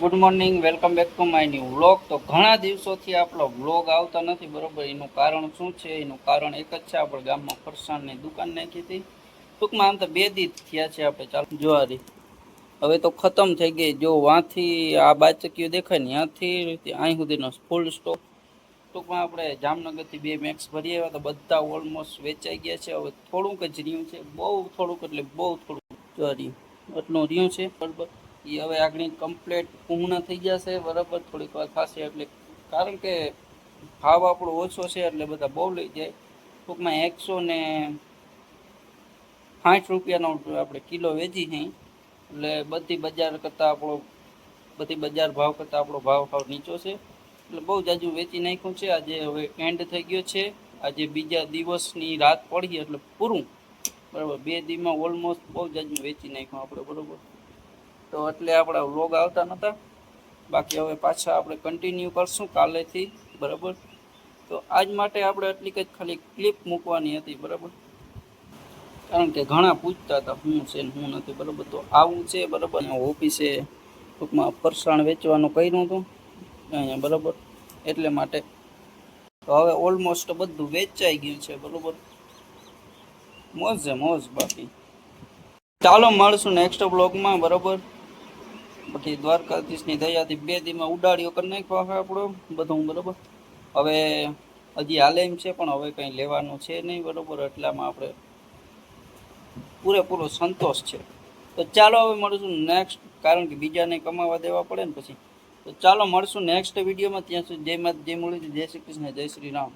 Good morning welcome back to my new vlog તો ઘણા દિવસોથી આપણો વ્લોગ આવતા નથી, બરોબર? એનું કારણ શું છે? એનું કારણ એક જ છે, આપણે ગામમાં ફરસાણની દુકાન નાખી હતી. ટૂંકમાં આમ તો બે દી થયા છે આપણે. ચાલો જોવારી હવે તો ખતમ થઈ ગઈ. જો વાંથી આ બાચકીઓ દેખાય ને, ત્યાંથી અહીં સુધીનો ફૂલ સ્ટોક ટૂંકમાં આપણે જામનગરથી બે મેક્સ ભરી આવ્યા તો બધા ઓલમોસ્ટ વેચાઈ ગયા છે. હવે થોડુંક જ રહ્યું છે. બહુ થોડુંક એટલે બહુ થોડુંક. જો રહ્યું એટલું રહ્યું છે, બરાબર? એ હવે આગળ કમ્પ્લેટ પૂર્ણ થઈ જશે, બરાબર? થોડીક વાર થશે એટલે. કારણ કે ભાવ આપણો ઓછો છે એટલે બધા બહુ લઈ જાય. ટૂંકમાં એકસો ને સાઠ રૂપિયાનો આપણે કિલો વેચી છે એટલે બધી બજાર કરતાં આપણો, બધી બજાર ભાવ કરતાં આપણો ભાવ ભાવ નીચો છે. એટલે બહુ જાજુ વેચી નાખ્યું છે. આજે હવે એન્ડ થઈ ગયો છે. આજે બીજા દિવસની રાત પડી એટલે પૂરું. બરાબર, બે દીમાં ઓલમોસ્ટ બહુ જાજુ વેચી નાખ્યું આપણે, બરાબર? તો એટલે આપણા વ્લોગ આવતા નહોતા બાકી હવે પાછા આપણે કન્ટિન્યુ કરશું કાલેથી, બરાબર? તો આજ માટે આપણે એટલી કંઈક ખાલી ક્લિપ મૂકવાની હતી, બરાબર? કારણ કે ઘણા પૂછતા હતા શું છે ને શું નથી, બરાબર? તો આવું છે, બરાબર? ઓફિસે ટૂંકમાં ફરસાણ વેચવાનું કર્યું હતું, અહીંયા, બરાબર? એટલે માટે તો હવે ઓલમોસ્ટ બધું વેચાઈ ગયું છે, બરાબર? મોજ છે મોજ બાકી. ચાલો મળશું નેક્સ્ટ બ્લોગમાં બરાબર? બાકી દ્વારકાધીશની દયાથી બે દીમાં ઉડાડીઓ કરી નાખ્યો હવે આપણો, બધું, બરાબર? હવે હજી હાલે એમ છે, પણ હવે કંઈ લેવાનું છે નહીં, બરાબર? એટલામાં આપણે પૂરેપૂરો સંતોષ છે. તો ચાલો હવે મળશું નેક્સ્ટ કારણ કે બીજાને કમાવા દેવા પડે ને પછી. તો ચાલો મળશું નેક્સ્ટ વિડીયોમાં, ત્યાં સુધી જય માત જય મુરલી જય શ્રી કૃષ્ણ, જય શ્રી રામ.